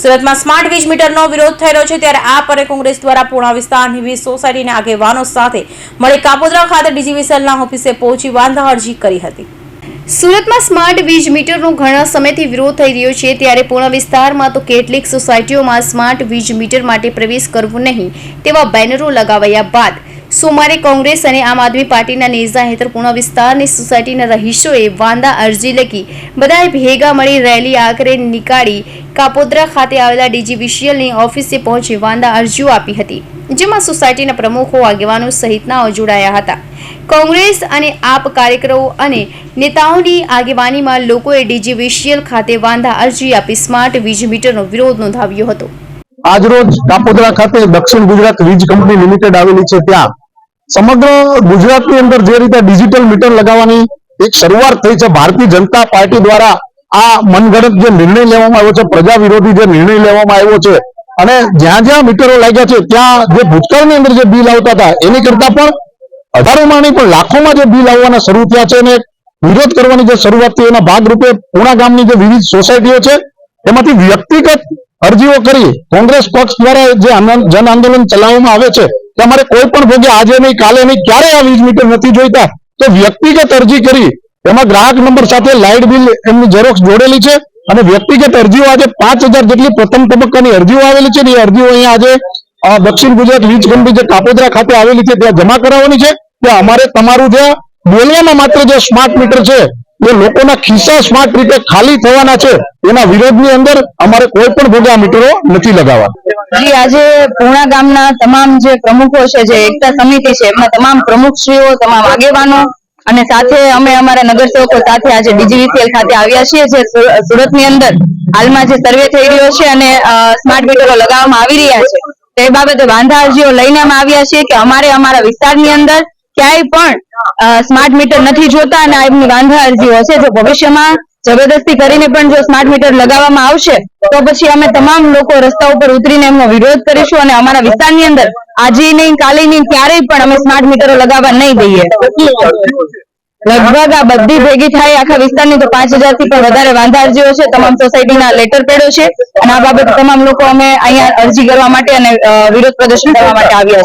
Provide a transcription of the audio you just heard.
સુરતમાં સ્માર્ટ વીજ મીટરનો વિરોધ થઈ રહ્યો છે ત્યારે આપ અને કોંગ્રેસ દ્વારા પૂર્ણા વિસ્તારની વીજ સોસાયટીના આગેવાનો સાથે મળી કાપોદ્રા ખાતે ડીજીવીસીએલના ઓફિસે પહોંચી વાંધા અરજી કરી હતી. સુરતમાં સ્માર્ટ વીજ મીટરનો ઘણા સમયથી વિરોધ થઈ રહ્યો છે ત્યારે પૂર્ણ વિસ્તારમાં તો કેટલીક સોસાયટીઓમાં સ્માર્ટ વીજ મીટર માટે પ્રવેશ કરવો નહીં તેવા બેનરો લગાવાયા બાદ સોમવારે કોંગ્રેસ અને આમ આદમી પાર્ટીના નેજા હેઠળ વિસ્તારની સોસાયટીના રહીશોએ વાંધા અરજી લખી. બધાએ ભેગા મળી રેલી આખરે નીકાળી કાપોદ્રા ખાતે આવેલા ડીજીવીસીએલની ઓફિસે પહોંચી વાંદા અરજીઓ આપી હતી, જેમાં સોસાયટીના પ્રમુખો, આગેવાનો સહિતનાઓ જોડાયા હતા. કોંગ્રેસ અને આપ કાર્યકરો અને નેતાઓની આગેવાનીમાં લોકોએ ડીજીવીસીએલ ખાતે વાંધા અરજી આપી સ્માર્ટ વીજ મીટરનો વિરોધ નોંધાવ્યો હતો. આજરોજ કાપોદ્રા ખાતે દક્ષિણ ગુજરાત વીજ કંપની લિમિટેડ આવેલી છે ત્યાં સમગ્ર ગુજરાતની અંદર જે રીતે ડિજિટલ મીટર લગાવવાની એક શરૂઆત થઈ છે, ભારતીય જનતા પાર્ટી દ્વારા આ મનગણત જે નિર્ણય લેવામાં આવ્યો છે, પ્રજા વિરોધી જે નિર્ણય લેવામાં આવ્યો છે, અને જ્યાં જ્યાં મીટરો લાગ્યા છે, ત્યાં જે ભૂતકાળની અંદર જે બિલ આવતા હતા, એની કરતા પણ હજારોમાં નહીં પણ લાખોમાં જે બિલ આવવાના શરૂ થયા છે, અને વિરોધ કરવાની જે શરૂઆત થઈ, એના ભાગરૂપે પૂણા ગામની જે વિવિધ સોસાયટીઓ છે, એમાંથી વ્યક્તિગત અરજીઓ કરી કોંગ્રેસ પક્ષ દ્વારા જે જન આંદોલન ચલાવવામાં આવે છે કે અમારે કોઈ પણ ભોગે, આજે નહીં, કાલે નહીં ક્યારે આ વીજ મીટર નથી જોઈતા. તો વ્યક્તિગત અરજી કરી. એમાં ગ્રાહક નંબર સાથે લાઇટ બિલ એમની ઝેરોક્ષ જોડેલી છે અને વ્યક્તિગત અરજીઓ આજે પાંચ હજાર જેટલી પ્રથમ તબક્કાની અરજીઓ આવેલી છે ને એ અરજીઓ અહીંયા આજે દક્ષિણ ગુજરાત વીજ કંપની જે કાપોદરા ખાતે આવેલી છે, ત્યાં જમા કરાવવાની છે. ત્યાં અમારે તમારું જે બોલવામાં માત્ર જે સ્માર્ટ મીટર છે એ લોકોના ખિસ્સા સ્માર્ટ રીતે ખાલી થવાના છે. એના વિરોધની અંદર અમારે કોઈ પણ ભોગે મીટરો નથી લગાવવા જી, આજે પૂર્ણા ગામના તમામ જે પ્રમુખો છે, જે એકતા સમિતિ છે, એમના તમામ પ્રમુખશ્રીઓ, તમામ આગેવાનો અને સાથે અમે અમારા નગરસેવકો સાથે આજે ડીજીવીસીએલ ખાતે આવ્યા છીએ, જે સુરતની અંદર હાલમાં જે સર્વે થઈ રહ્યો છે અને સ્માર્ટ મીટરો લગાવવામાં આવી રહ્યા છે. તે બાબતે વાંધા અરજીઓ લઈને અમે આવ્યા છીએ કે અમારે અમારા વિસ્તારની અંદર ક્યાંય પણ સ્માર્ટ મીટર નથી જોતા અને એમની વાંધા અરજીઓ છે જો ભવિષ્યમાં જબરદસ્તી કરીને પણ જો સ્માર્ટ મીટર લગાવવામાં આવશે, તો પછી અમે તમામ લોકો રસ્તા ઉપર ઉતરીને એમનો વિરોધ કરીશું અને અમારા વિસ્તારની અંદર આજે નહીં, કાલે નહીં, ક્યારેય પણ અમે સ્માર્ટ મીટરો લગાવવા નહીં દઈએ. લગભગ આ બધી ભેગી થાય આખા વિસ્તારની તો પાંચ હજારથી પણ વધારે વાંધા અરજીઓ છે. તમામ સોસાયટીના લેટર પેડો છે. અને આ બાબતે તમામ લોકો અમે અહીંયા અરજી કરવા માટે અને વિરોધ પ્રદર્શન કરવા માટે આવ્યા